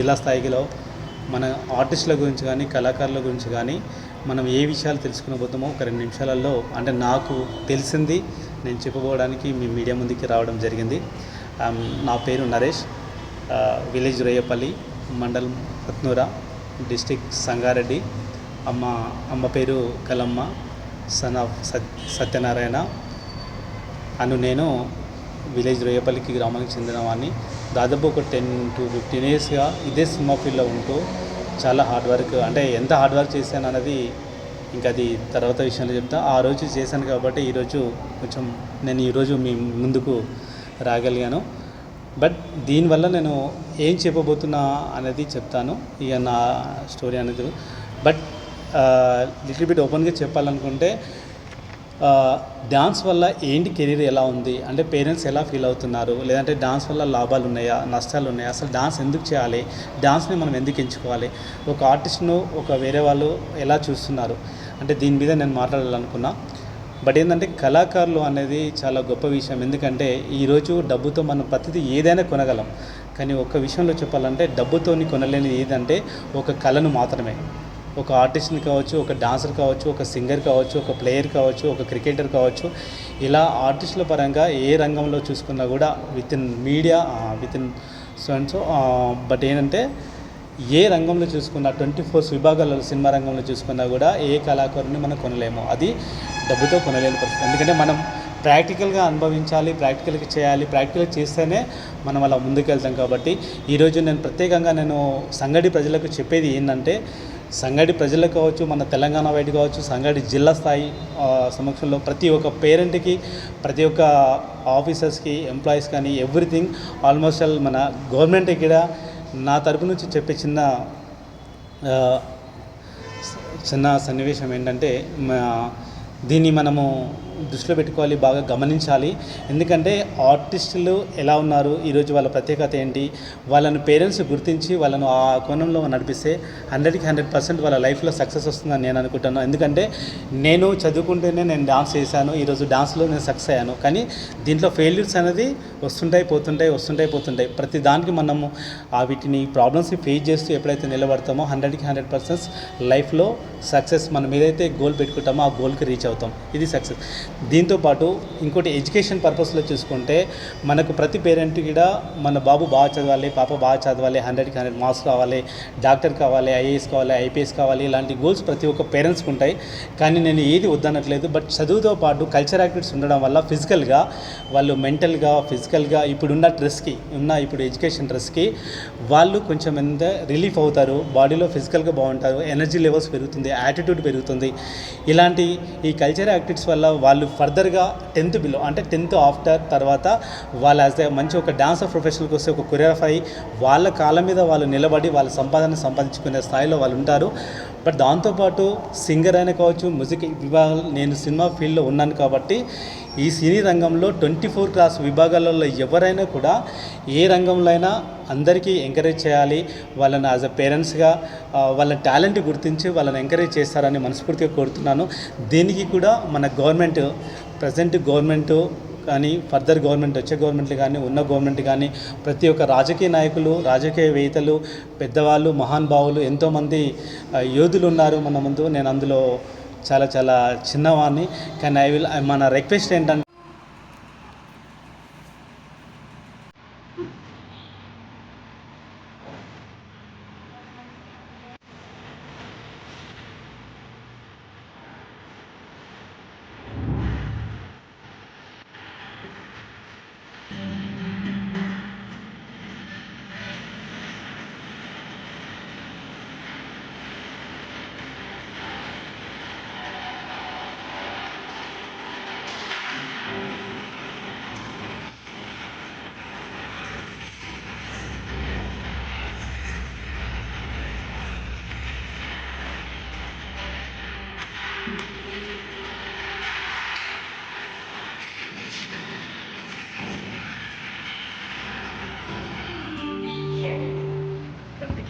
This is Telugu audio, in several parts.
జిల్లా స్థాయిలో మన ఆర్టిస్టుల గురించి కానీ కళాకారుల గురించి కానీ మనం ఏ విషయాలు తెలుసుకుని పోతామో ఒక రెండు నిమిషాలలో అంటే నాకు తెలిసింది నేను చెప్పబోవడానికి మీ మీడియా ముందుకి రావడం జరిగింది. నా పేరు నరేష్. విలేజ్ రేయపల్లి మండలం పత్నూర డిస్టిక్ సంగారెడ్డి. అమ్మ అమ్మ పేరు కలమ్మ సన్ ఆఫ్ సత్ సత్యనారాయణ. అను నేను విలేజ్ రేయపల్లికి గ్రామానికి చెందిన వాడిని దాదాపు ఒక టెన్ టు ఫిఫ్టీన్ ఇయర్స్గా ఇదే సినిమా ఫీల్డ్లో ఉంటూ చాలా హార్డ్ వర్క్ అంటే ఎంత హార్డ్ వర్క్ చేశాను అన్నది ఇంకా అది తర్వాత విషయంలో చెప్తా. ఆ రోజు చేశాను కాబట్టి ఈరోజు కొంచెం నేను ఈరోజు మీ ముందుకు రాగలిగాను. బట్ దీనివల్ల నేను ఏం చెప్పబోతున్నా అనేది చెప్తాను. ఇక నా స్టోరీ అనేది. బట్ లిటిల్ బిట్ ఓపెన్గా చెప్పాలనుకుంటే డాన్స్ వల్ల ఏంటి కెరీర్ ఎలా ఉంది? అంటే పేరెంట్స్ ఎలా ఫీల్ అవుతున్నారు? లేదంటే డాన్స్ వల్ల లాభాలు ఉన్నాయా? నష్టాలు ఉన్నాయా? అసలు డాన్స్ ఎందుకు చేయాలి? డాన్స్ని మనం ఎందుకు ఎంచుకోవాలి? ఒక ఆర్టిస్ట్ను ఒక వేరే వాళ్ళు ఎలా చూస్తున్నారు? అంటే దీని మీద నేను మాట్లాడాలనుకున్నా. బట్ ఏంటంటే కళాకారులు అనేది చాలా గొప్ప విషయం. ఎందుకంటే ఈరోజు డబ్బుతో మనం ప్రతిదీ ఏదైనా కొనగలం. కానీ ఒక్క విషయంలో చెప్పాలంటే డబ్బుతోని కొనలేనిది ఏదంటే ఒక కళను మాత్రమే. ఒక ఆర్టిస్ట్ని కావచ్చు ఒక డాన్సర్ కావచ్చు ఒక సింగర్ కావచ్చు ఒక ప్లేయర్ కావచ్చు ఒక క్రికెటర్ కావచ్చు ఇలా ఆర్టిస్టుల పరంగా ఏ రంగంలో చూసుకున్నా కూడా within media within so and so but ఏంటంటే ఏ రంగంలో చూసుకున్నా ట్వంటీ ఫోర్స్ విభాగాలలో సినిమా రంగంలో చూసుకున్నా కూడా ఏ కళాకారుని మనం కొనలేము. అది డబ్బుతో కొనలేని పరిస్థితి. ఎందుకంటే మనం ప్రాక్టికల్గా అనుభవించాలి ప్రాక్టికల్గా చేయాలి ప్రాక్టికల్ చేస్తేనే మనం అలా ముందుకెళ్తాం కాబట్టి ఈరోజు నేను ప్రత్యేకంగా నేను సంగడి ప్రజలకు చెప్పేది ఏంటంటే సంగడి ప్రజలకు కావచ్చు మన తెలంగాణ వైడ్ కావచ్చు సంగడి జిల్లా స్థాయి సమక్షంలో ప్రతి ఒక్క పేరెంట్కి ప్రతి ఒక్క ఆఫీసర్స్కి ఎంప్లాయీస్ కానీ ఎవ్రీథింగ్ ఆల్మోస్ట్ ఆల్ మన గవర్నమెంట్ కూడా నా తరపు నుంచి చెప్పే చిన్న చిన్న సన్నివేశం ఏంటంటే మా దీన్ని మనము దృష్టిలో పెట్టుకోవాలి బాగా గమనించాలి. ఎందుకంటే ఆర్టిస్టులు ఎలా ఉన్నారు ఈరోజు వాళ్ళ ప్రత్యేకత ఏంటి వాళ్ళని పేరెంట్స్ గుర్తించి వాళ్ళను ఆ కోణంలో నడిపిస్తే హండ్రెడ్కి హండ్రెడ్ పర్సెంట్ వాళ్ళ లైఫ్లో సక్సెస్ వస్తుందని నేను అనుకుంటున్నాను. ఎందుకంటే నేను చదువుకుంటేనే నేను డాన్స్ చేశాను ఈరోజు డాన్స్లో నేను సక్సెస్ అయ్యాను. కానీ దీంట్లో ఫెయిల్యూర్స్ అనేది వస్తుంటాయి పోతుంటాయి వస్తుంటాయి పోతుంటాయి. ప్రతి దానికి మనము ఆ వీటిని ప్రాబ్లమ్స్ని ఫేస్ చేస్తూ ఎప్పుడైతే నిలబడతామో హండ్రెడ్కి హండ్రెడ్ పర్సెంట్ లైఫ్లో సక్సెస్ మనం ఏదైతే గోల్ పెట్టుకుంటామో ఆ గోల్కి రీచ్ అవుతాం. ఇది సక్సెస్. దీంతోపాటు ఇంకోటి ఎడ్యుకేషన్ పర్పస్లో చూసుకుంటే మనకు ప్రతి పేరెంట్ కూడా మన బాబు బాగా చదవాలి పాప బాగా చదవాలి హండ్రెడ్కి హండ్రెడ్ మార్క్స్ కావాలి డాక్టర్ కావాలి ఐఏఎస్ కావాలి ఐపీఎస్ కావాలి ఇలాంటి గోల్స్ ప్రతి ఒక్క పేరెంట్స్కి ఉంటాయి. కానీ నేను ఏది వద్దనట్లేదు. బట్ చదువుతో పాటు కల్చర్ యాక్టివిటీస్ ఉండడం వల్ల ఫిజికల్గా వాళ్ళు మెంటల్గా ఫిజికల్గా ఇప్పుడున్న డ్రెస్కి ఉన్న ఇప్పుడు ఎడ్యుకేషన్ డ్రెస్కి వాళ్ళు కొంచెం ఎంత రిలీఫ్ అవుతారు బాడీలో ఫిజికల్గా బాగుంటారు ఎనర్జీ లెవెల్స్ పెరుగుతుంది యాటిట్యూడ్ పెరుగుతుంది. ఇలాంటి ఈ కల్చర్ యాక్టివిటీస్ వల్ల వాళ్ళు ఫర్దర్గా టెన్త్ బిలో అంటే టెన్త్ ఆఫ్టర్ తర్వాత వాళ్ళు యాజ్ మంచి ఒక డాన్సర్ ప్రొఫెషనల్కి వస్తే ఒక కొరియోగ్రాఫ్ అయ్యి వాళ్ళ కాళ్ళ మీద వాళ్ళు నిలబడి వాళ్ళ సంపాదన సంపాదించుకునే స్థాయిలో వాళ్ళు ఉంటారు. బట్ దాంతోపాటు సింగర్ అయినా కావచ్చు మ్యూజిక్ విభాగం నేను సినిమా ఫీల్డ్లో ఉన్నాను కాబట్టి ఈ సినీ రంగంలో ట్వంటీ ఫోర్ క్లాస్ విభాగాలలో ఎవరైనా కూడా ఏ రంగంలో అయినా అందరికీ ఎంకరేజ్ చేయాలి. వాళ్ళని యాజ్ అ పేరెంట్స్గా వాళ్ళ టాలెంట్ గుర్తించి వాళ్ళని ఎంకరేజ్ చేస్తారని మనస్ఫూర్తిగా కోరుతున్నాను. దీనికి కూడా మన గవర్నమెంట్ ప్రజెంట్ గవర్నమెంట్ కానీ ఫర్దర్ గవర్నమెంట్ వచ్చే గవర్నమెంట్లు కానీ ఉన్న గవర్నమెంట్ కానీ ప్రతి ఒక్క రాజకీయ నాయకులు రాజకీయవేత్తలు పెద్దవాళ్ళు మహానుభావులు ఎంతోమంది యోధులు ఉన్నారు మన ముందు. నేను అందులో చాలా చాలా చిన్నవాడిని కానీ ఐ విల్ మన రిక్వెస్ట్ ఏంటంటే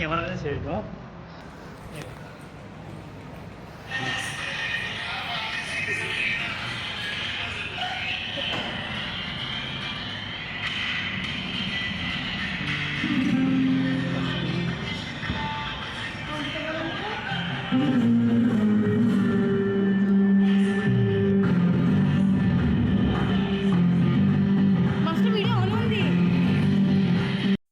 ক্যামেরাটা ছেড়ে দাও